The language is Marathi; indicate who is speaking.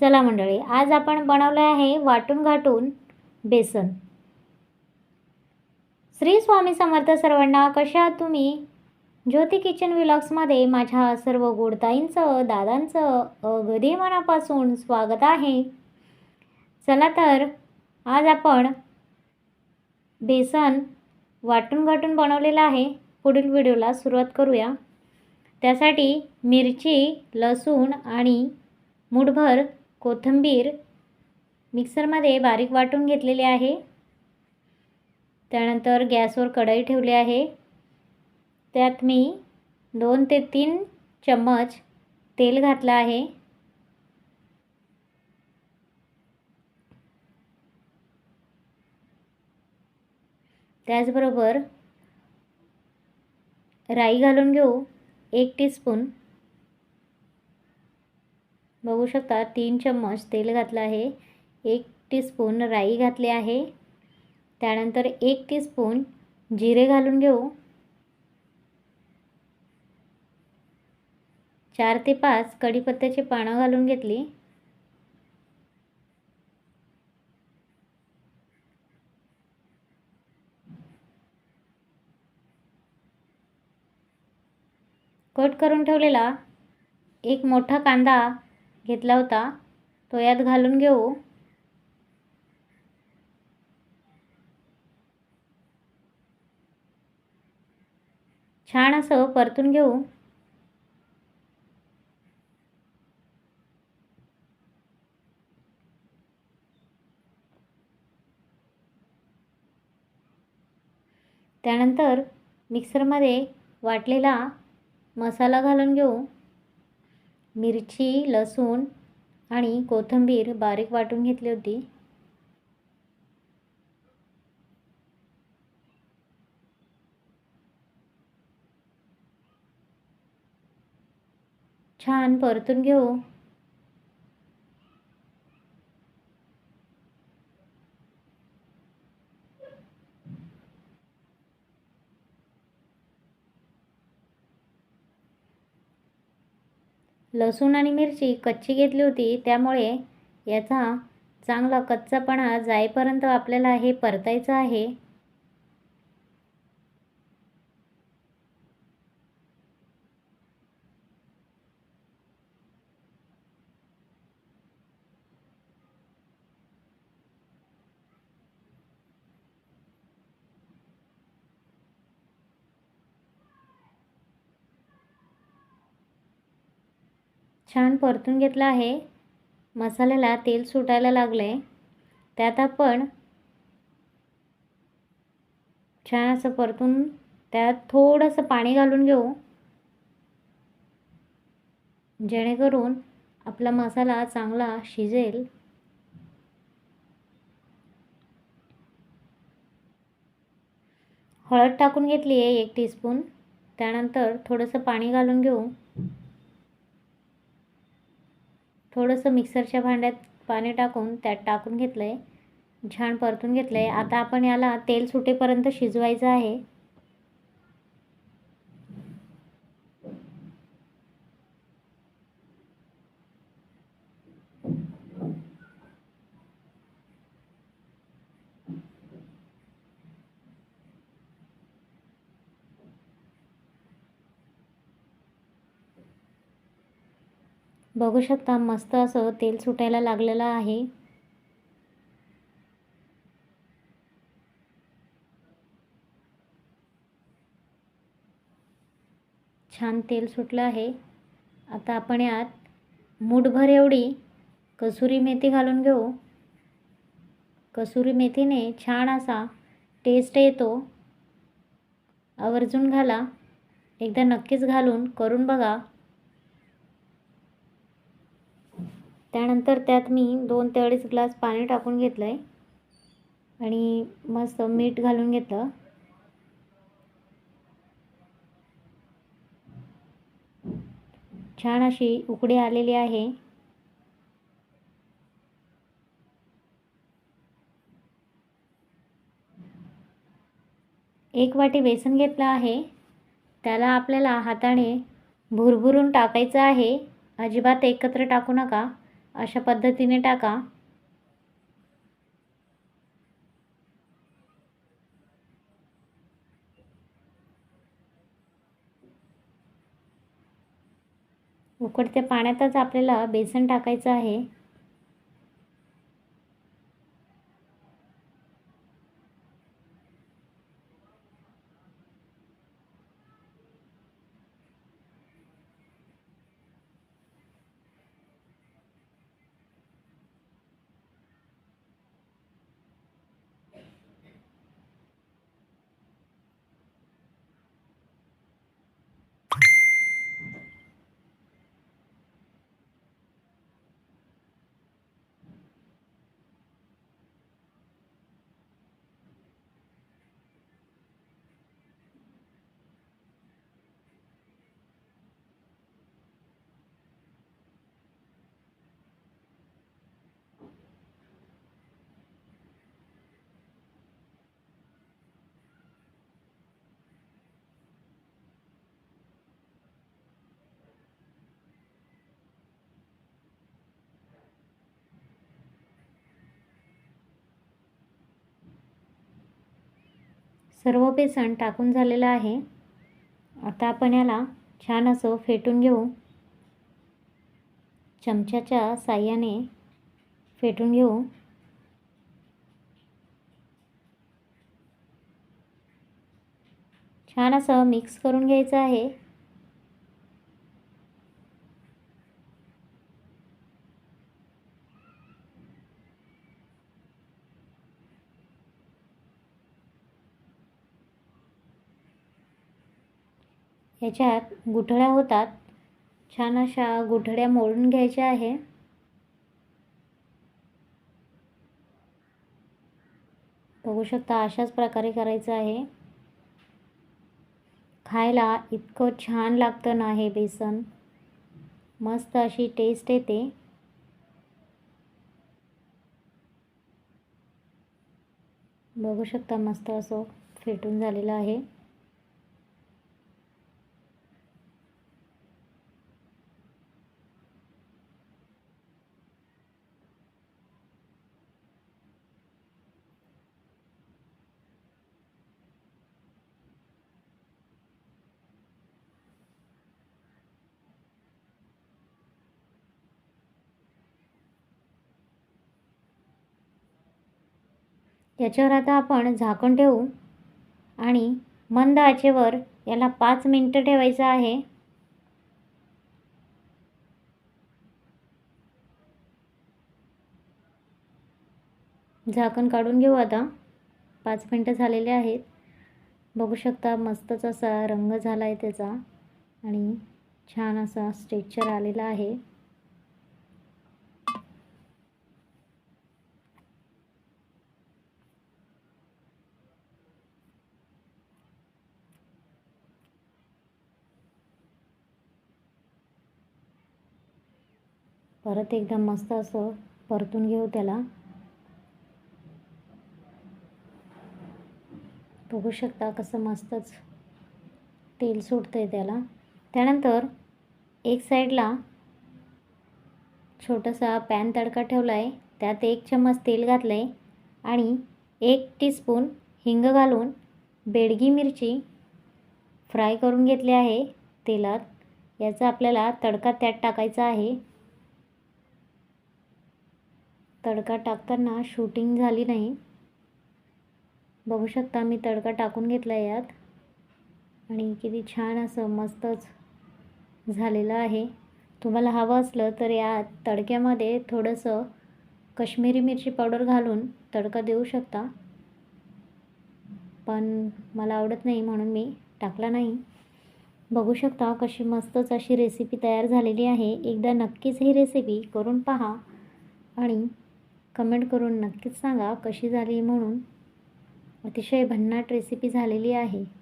Speaker 1: चला मंडळी आज आपण बनवलं आहे वाटून घाटून बेसन. श्री स्वामी समर्थ सर्वांना कशा तुम्ही? ज्योती किचन विलॉग्समध्ये माझ्या सर्व गोडताईंचं दादांचं अगदी मनापासून स्वागत आहे. चला तर आज आपण बेसन वाटून घाटून बनवलेलं आहे. पुढील व्हिडिओला सुरुवात करूया. त्यासाठी मिरची लसूण आणि मुठभर कोथिंबीर मिक्सरमध्ये बारीक वाटून घेतलेली आहे. त्यानंतर गॅसवर कढई ठेवली आहे. त्यात मी दोन ते तीन चम्मच तेल घातलं आहे. त्याचबरोबर राई घालून घेऊ एक टीस्पून बघू शकता तीन चम्मच तेल घातलं आहे एक टीस्पून राई घातली आहे त्यानंतर एक टीस्पून जिरे घालून घेऊ. चार ते पाच कढीपत्त्याची पानं घालून घेतली. कट करून ठेवलेला एक मोठा कांदा घेतला होता. तो यात घालून घेऊ. छान असं परतून घेऊ. त्यानंतर मिक्सरमध्ये वाटलेला मसाला घालून घेऊ. मिरची लसूण आणि कोथिंबीर बारीक वाटून घेतली होती. छान परतून घेऊ. लसूण आणि मिरची कच्ची घेतली होती त्यामुळे याचा चांगला कच्चापणा जाईपर्यंत आपल्याला हे परतायचं आहे. छान परतून घेतलं आहे. मसाल्याला तेल सुटायला लागले त्यात आपण छान असं परतून त्यात थोडंसं पाणी घालून घेऊ. जेणेकरून आपला मसाला चांगला शिजेल. हळद टाकून घेतली आहे एक टीस्पून. त्यानंतर थोडंसं पाणी घालून घेऊ. थोडंसं मिक्सरच्या भांड्यात पाणी टाकून त्यात टाकून घेतलं आहे छान परतून घेतलं आहे आता आपण याला तेल सुटेपर्यंत शिजवायचं आहे. बघू शकता मस्त असं तेल सुटायला लागलेलं आहे. छान तेल सुटलं आहे. आता आपण यात मूठभर एवढी कसुरी मेथी घालून घेऊ. कसुरी मेथीने छान असा टेस्ट येतो. आवर्जून घाला. एकदा नक्कीच घालून करून बघा. त्यानंतर त्यात मी दोन ते अडीच ग्लास पाणी टाकून घेतलं आहे आणि मस्त मीठ घालून घेतलं. छान अशी उकडी आलेली आहे. एक वाटी बेसन घेतलं आहे. त्याला आपल्याला हाताने भुरभुरून टाकायचं आहे. अजिबात एकत्र टाकू नका. अशा पद्धतीने टाका. उकडत्या पाण्यातच आपल्याला बेसन टाकायचं आहे. सर्व बेसन टाकून झालेलं आहे. आता आपण याला छान असं फेटून घेऊ. चमच्याच्या साह्याने फेटून घेऊ. छान असं मिक्स करून घ्यायचं आहे. ह्याच्यात गुठळ्या होतात. छान अशा गुठळ्या मोडून घ्यायच्या आहे. बघू शकता अशाच प्रकारे करायचं आहे. खायला इतकं छान लागतं ना हे बेसन. मस्त अशी टेस्ट येते. बघू शकता मस्त असं फेटून झालेलं आहे. त्याच्यावर आता आपण झाकण ठेवू. आणि मंद आचेवर याला पाच मिनटं ठेवायचं आहे. झाकण काढून घेऊ आता. पाच मिनटं झालेले आहेत. बघू शकता मस्तच असा रंग झाला आहे त्याचा. आणि छान असा स्ट्रेक्चर आलेला आहे. परत एकदा मस्त असं परतून घेऊ त्याला. बघू शकता कसं मस्तच तेल सुटतं आहे त्याला. त्यानंतर एक साईडला छोटासा पॅन तडका ठेवला आहे त्यात एक चम्मच तेल घातलं आहे आणि एक टीस्पून हिंग घालून बेडगी मिरची फ्राय करून घेतली आहे तेलात. याचा आपल्याला तडका त्यात टाकायचा आहे. तडका टाकताना शूटिंग झाली नाही. बघू शकता मी तडका टाकून घेतला यात. आणि किती छान असं मस्तच झालेलं आहे. तुम्हाला हवं असलं तर या तडक्यामध्ये थोडंसं कश्मीरी मिरची पावडर घालून तडका देऊ शकता. पण मला आवडत नाही म्हणून मी टाकला नाही. बघू शकता कशी मस्तच अशी रेसिपी तयार झालेली आहे. एकदा नक्कीच ही रेसिपी करून पहा. आणि कमेंट करून नक्कीच सांगा कशी झाली म्हणून. अतिशय भन्नाट रेसिपी झालेली आहे.